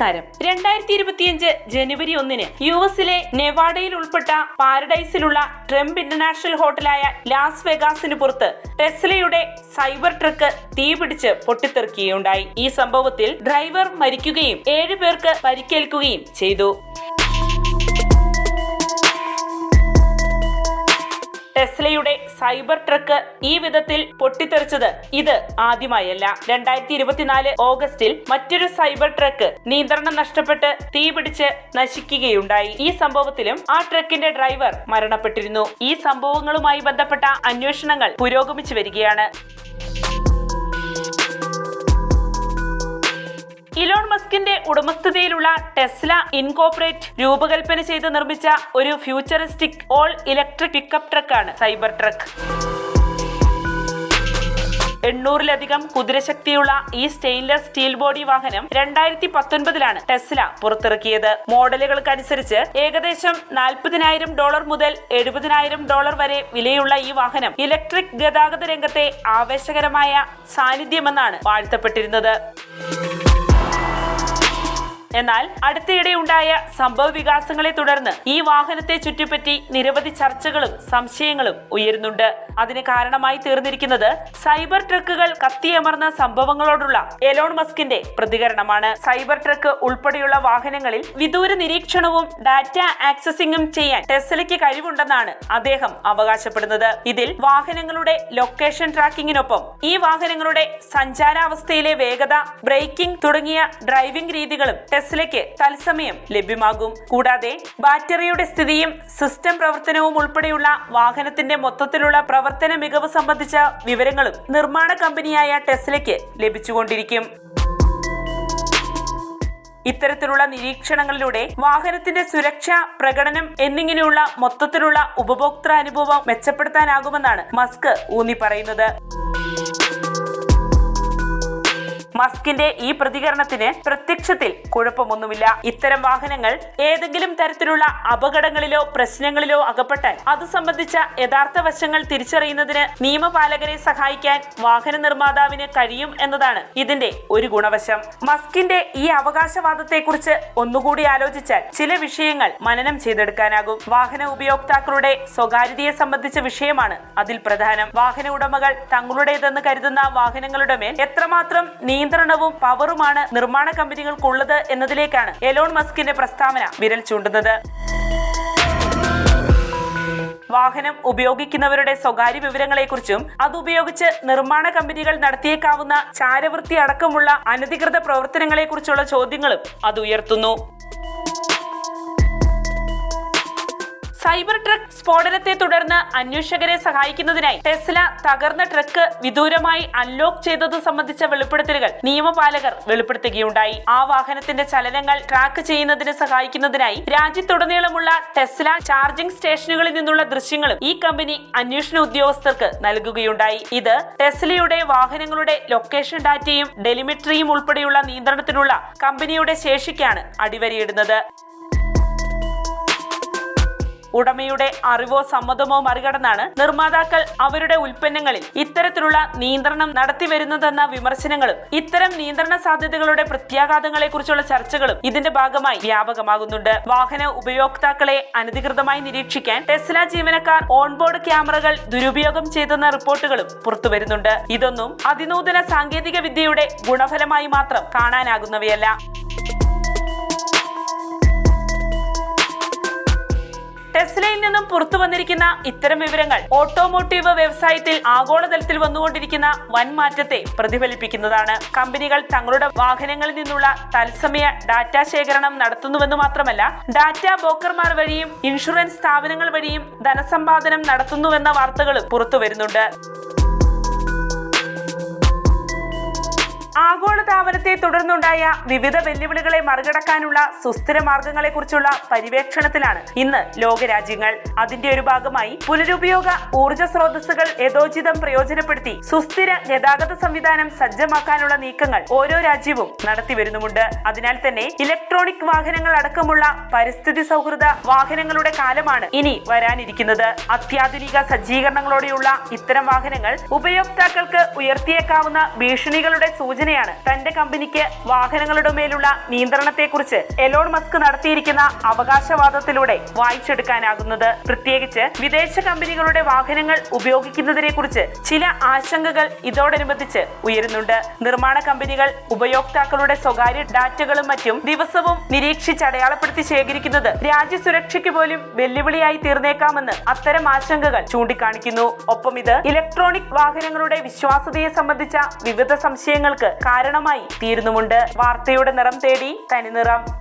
നമസ്കാരം രണ്ടായിരത്തി ഇരുപത്തിയഞ്ച് ജനുവരി ഒന്നിന് യു എസിലെ നെവാഡയിൽ ഉൾപ്പെട്ട പാരഡൈസിലുള്ള ട്രംപ് ഇന്റർനാഷണൽ ഹോട്ടലായ ലാസ് വെഗാസിന് പുറത്ത് ടെസ്ലയുടെ സൈബർ ട്രക്ക് തീപിടിച്ച് പൊട്ടിത്തെറിക്കുകയുണ്ടായി. ഈ സംഭവത്തിൽ ഡ്രൈവർ മരിക്കുകയും ഏഴു പേർക്ക് പരിക്കേൽക്കുകയും ചെയ്തു. ടെസ്ലയുടെ സൈബർ ട്രക്ക് ഈ വിധത്തിൽ പൊട്ടിത്തെറിച്ചത് ഇത് ആദ്യമായല്ല. രണ്ടായിരത്തി ഇരുപത്തിനാല് ഓഗസ്റ്റിൽ മറ്റൊരു സൈബർ ട്രക്ക് നിയന്ത്രണം നഷ്ടപ്പെട്ട് തീപിടിച്ച് നശിക്കുകയുണ്ടായി. ഈ സംഭവത്തിലും ആ ട്രക്കിന്റെ ഡ്രൈവർ മരണപ്പെട്ടിരുന്നു. ഈ സംഭവങ്ങളുമായി ബന്ധപ്പെട്ട അന്വേഷണങ്ങൾ പുരോഗമിച്ചു വരികയാണ്. ഇലോൺ മസ്കിന്റെ ഉടമസ്ഥതയിലുള്ള ടെസ്ല ഇൻകോപ്പറേറ്റ് രൂപകൽപ്പന ചെയ്ത് നിർമ്മിച്ച ഒരു ഫ്യൂച്ചറിസ്റ്റിക് ഓൾ ഇലക്ട്രിക് പിക്കപ്പ് ട്രക്കാണ് സൈബർ ട്രക്ക്. എണ്ണൂറിലധികം കുതിരശക്തിയുള്ള ഈ സ്റ്റെയിൻലെസ് സ്റ്റീൽ ബോഡി വാഹനം രണ്ടായിരത്തി പത്തൊൻപതിലാണ് ടെസ്ല പുറത്തിറക്കിയത്. മോഡലുകൾക്കനുസരിച്ച് ഏകദേശം നാൽപ്പതിനായിരം ഡോളർ മുതൽ എഴുപതിനായിരം ഡോളർ വരെ വിലയുള്ള ഈ വാഹനം ഇലക്ട്രിക് ഗതാഗത രംഗത്തെ ആവേശകരമായ സാന്നിധ്യമെന്നാണ് വാഴ്ത്തപ്പെട്ടിരുന്നത്. എന്നാൽ അടുത്തിടെ ഉണ്ടായ സംഭവ വികാസങ്ങളെ തുടർന്ന് ഈ വാഹനത്തെ ചുറ്റിപ്പറ്റി നിരവധി ചർച്ചകളും സംശയങ്ങളും ഉയരുന്നുണ്ട്. അതിന് കാരണമായി തീർന്നിരിക്കുന്നത് സൈബർ ട്രക്കുകൾ കത്തിയമർന്ന സംഭവങ്ങളോടുള്ള എലോൺ മസ്കിന്റെ പ്രതികരണമാണ്. സൈബർ ട്രക്ക് ഉൾപ്പെടെയുള്ള വാഹനങ്ങളിൽ വിദൂര നിരീക്ഷണവും ഡാറ്റ ആക്സസിംഗും ചെയ്യാൻ ടെസ്ലയ്ക്ക് കഴിവുണ്ടെന്നാണ് അദ്ദേഹം അവകാശപ്പെടുന്നത്. ഇതിൽ വാഹനങ്ങളുടെ ലൊക്കേഷൻ ട്രാക്കിങ്ങിനൊപ്പം ഈ വാഹനങ്ങളുടെ സഞ്ചാരാവസ്ഥയിലെ വേഗത ബ്രേക്കിംഗ് തുടങ്ങിയ ഡ്രൈവിംഗ് രീതികളും ടെസ്ലയ്ക്ക് തത്സമയം ലഭ്യമാകും. കൂടാതെ ബാറ്ററിയുടെ സ്ഥിതിയും സിസ്റ്റം പ്രവർത്തനവും ഉൾപ്പെടെയുള്ള വാഹനത്തിന്റെ മൊത്തത്തിലുള്ള പ്രവർത്തന മികവ് സംബന്ധിച്ച വിവരങ്ങളും നിർമ്മാണ കമ്പനിയായ ടെസ്ലയ്ക്ക് ലഭിച്ചുകൊണ്ടിരിക്കും. ഇത്തരത്തിലുള്ള നിരീക്ഷണങ്ങളിലൂടെ വാഹനത്തിന്റെ സുരക്ഷ പ്രകടനം എന്നിങ്ങനെയുള്ള മൊത്തത്തിലുള്ള ഉപഭോക്തൃ അനുഭവം മെച്ചപ്പെടുത്താനാകുമെന്നാണ് മസ്ക് ഊന്നി പറയുന്നത് മസ്കിന്റെ ഈ പ്രതികരണത്തിന് പ്രത്യക്ഷത്തിൽ കുഴപ്പമൊന്നുമില്ല. ഇത്തരം വാഹനങ്ങൾ ഏതെങ്കിലും തരത്തിലുള്ള അപകടങ്ങളിലോ പ്രശ്നങ്ങളിലോ അകപ്പെട്ടാൽ അത് സംബന്ധിച്ച യഥാർത്ഥ വശങ്ങൾ തിരിച്ചറിയുന്നതിന് നിയമപാലകരെ സഹായിക്കാൻ വാഹന നിർമ്മാതാവിന് കഴിയും എന്നതാണ് ഇതിന്റെ ഒരു ഗുണവശം. മസ്കിന്റെ ഈ അവകാശവാദത്തെക്കുറിച്ച് ഒന്നുകൂടി ആലോചിച്ചാൽ ചില വിഷയങ്ങൾ മനനം ചെയ്തെടുക്കാനാകും. വാഹന ഉപയോക്താക്കളുടെ സ്വകാര്യതയെ സംബന്ധിച്ച വിഷയമാണ് അതിൽ പ്രധാനം. വാഹന ഉടമകൾ തങ്ങളുടേതെന്ന് കരുതുന്ന വാഹനങ്ങളുടെ മേൽ എത്രമാത്രം നിയന്ത്രണവും പവറുമാണ് നിർമ്മാണ കമ്പനികൾക്കുള്ളത് എന്നതിലേക്കാണ് എലോൺ മസ്കിന്റെ പ്രസ്താവന വിരൽ ചൂണ്ടുന്നത്. വാഹനം ഉപയോഗിക്കുന്നവരുടെ സ്വകാര്യ വിവരങ്ങളെക്കുറിച്ചും അതുപയോഗിച്ച് നിർമ്മാണ കമ്പനികൾ നടത്തിയേക്കാവുന്ന ചാരവൃത്തി അടക്കമുള്ള അനധികൃത പ്രവർത്തനങ്ങളെക്കുറിച്ചുള്ള ചോദ്യങ്ങളും അത് ഉയർത്തുന്നു. സൈബർ ട്രക്ക് സ്ഫോടനത്തെ തുടർന്ന് അന്വേഷകരെ സഹായിക്കുന്നതിനായി ടെസ്ല തകർന്ന ട്രക്ക് വിദൂരമായി അൺലോക്ക് ചെയ്തത് സംബന്ധിച്ച വെളിപ്പെടുത്തലുകൾ നിയമപാലകർ വെളിപ്പെടുത്തുകയുണ്ടായി. ആ വാഹനത്തിന്റെ ചലനങ്ങൾ ട്രാക്ക് ചെയ്യുന്നതിന് സഹായിക്കുന്നതിനായി രാജ്യത്തുടനീളമുള്ള ടെസ്ല ചാർജിംഗ് സ്റ്റേഷനുകളിൽ നിന്നുള്ള ദൃശ്യങ്ങളും ഈ കമ്പനി അന്വേഷണ ഉദ്യോഗസ്ഥർക്ക് നൽകുകയുണ്ടായി. ഇത് ടെസ്ലയുടെ വാഹനങ്ങളുടെ ലൊക്കേഷൻ ഡാറ്റയും ഡെലിമെട്രിയും ഉൾപ്പെടെയുള്ള നിയന്ത്രണത്തിനുള്ള കമ്പനിയുടെ ശേഷിക്കാണ് അടിവരയിടുന്നത്. ഉടമയുടെ അറിവോ സമ്മതമോ മറികടന്നാണ് നിർമ്മാതാക്കൾ അവരുടെ ഉൽപ്പന്നങ്ങളിൽ ഇത്തരത്തിലുള്ള നിയന്ത്രണം നടത്തിവരുന്നതെന്ന വിമർശനങ്ങളും ഇത്തരം നിയന്ത്രണ സാധ്യതകളുടെ പ്രത്യാഘാതങ്ങളെ കുറിച്ചുള്ള ചർച്ചകളും ഇതിന്റെ ഭാഗമായി വ്യാപകമാകുന്നുണ്ട്. വാഹന ഉപയോക്താക്കളെ അനധികൃതമായി നിരീക്ഷിക്കാൻ ടെസ്ല ജീവനക്കാർ ഓൺബോർഡ് ക്യാമറകൾ ദുരുപയോഗം ചെയ്തെന്ന റിപ്പോർട്ടുകളും പുറത്തുവരുന്നുണ്ട്. ഇതൊന്നും അതിനൂതന സാങ്കേതിക വിദ്യയുടെ ഗുണഫലമായി മാത്രം കാണാനാകുന്നവയല്ല. ടെസ്ലയിൽ നിന്നും പുറത്തു വന്നിരിക്കുന്ന ഇത്തരം വിവരങ്ങൾ ഓട്ടോമോട്ടീവ് വ്യവസായത്തിൽ ആഗോളതലത്തിൽ വന്നുകൊണ്ടിരിക്കുന്ന വൻ മാറ്റത്തെ പ്രതിഫലിപ്പിക്കുന്നതാണ്. കമ്പനികൾ തങ്ങളുടെ വാഹനങ്ങളിൽ നിന്നുള്ള തത്സമയ ഡാറ്റ ശേഖരണം നടത്തുന്നുവെന്ന് മാത്രമല്ല ഡാറ്റ ബ്രോക്കർമാർ വഴിയും ഇൻഷുറൻസ് സ്ഥാപനങ്ങൾ വഴിയും ധനസമ്പാദനം നടത്തുന്നുവെന്ന വാർത്തകളും പുറത്തു വരുന്നുണ്ട് ആഗോളതാപനത്തെ തുടർന്നുണ്ടായ വിവിധ വെല്ലുവിളികളെ മറികടക്കാനുള്ള സുസ്ഥിര മാർഗങ്ങളെക്കുറിച്ചുള്ള പര്യവേക്ഷണത്തിലാണ് ഇന്ന് ലോകരാജ്യങ്ങൾ. അതിന്റെ ഒരു ഭാഗമായി പുനരുപയോഗ ഊർജ സ്രോതസ്സുകൾ യഥോചിതം പ്രയോജനപ്പെടുത്തി സുസ്ഥിര ഗതാഗത സംവിധാനം സജ്ജമാക്കാനുള്ള നീക്കങ്ങൾ ഓരോ രാജ്യവും നടത്തിവരുന്നുമുണ്ട്. അതിനാൽ തന്നെ ഇലക്ട്രോണിക് വാഹനങ്ങൾ അടക്കമുള്ള പരിസ്ഥിതി സൗഹൃദ വാഹനങ്ങളുടെ കാലമാണ് ഇനി വരാനിരിക്കുന്നത്. അത്യാധുനിക സജ്ജീകരണങ്ങളോടെയുള്ള ഇത്തരം വാഹനങ്ങൾ ഉപയോക്താക്കൾക്ക് ഉയർത്തിയേക്കാവുന്ന ഭീഷണികളുടെ സൂചന ഇങ്ങനെയാണ് തന്റെ കമ്പനിക്ക് വാഹനങ്ങളുടെ മേലുള്ള നിയന്ത്രണത്തെക്കുറിച്ച് എലോൺ മസ്ക് നടത്തിയിരിക്കുന്ന അവകാശവാദത്തിലൂടെ വായിച്ചെടുക്കാനാകുന്നത്. പ്രത്യേകിച്ച് വിദേശ കമ്പനികളുടെ വാഹനങ്ങൾ ഉപയോഗിക്കുന്നതിനെ കുറിച്ച് ചില ആശങ്കകൾ ഇതോടനുബന്ധിച്ച് ഉയരുന്നുണ്ട്. നിർമ്മാണ കമ്പനികൾ ഉപയോക്താക്കളുടെ സ്വകാര്യ ഡാറ്റകളും മറ്റും ദിവസവും നിരീക്ഷിച്ച് അടയാളപ്പെടുത്തി ശേഖരിക്കുന്നത് രാജ്യസുരക്ഷയ്ക്ക് പോലും വെല്ലുവിളിയായി തീർന്നേക്കാമെന്ന് അത്തരം ആശങ്കകൾ ചൂണ്ടിക്കാണിക്കുന്നു. ഒപ്പം ഇത് ഇലക്ട്രോണിക് വാഹനങ്ങളുടെ വിശ്വാസ്യതയെ സംബന്ധിച്ച വിവിധ സംശയങ്ങൾക്ക് കാരണമായി തീരുന്നുമുണ്ട്. വാർത്തയുടെ നിറം തേടി തനിനിറം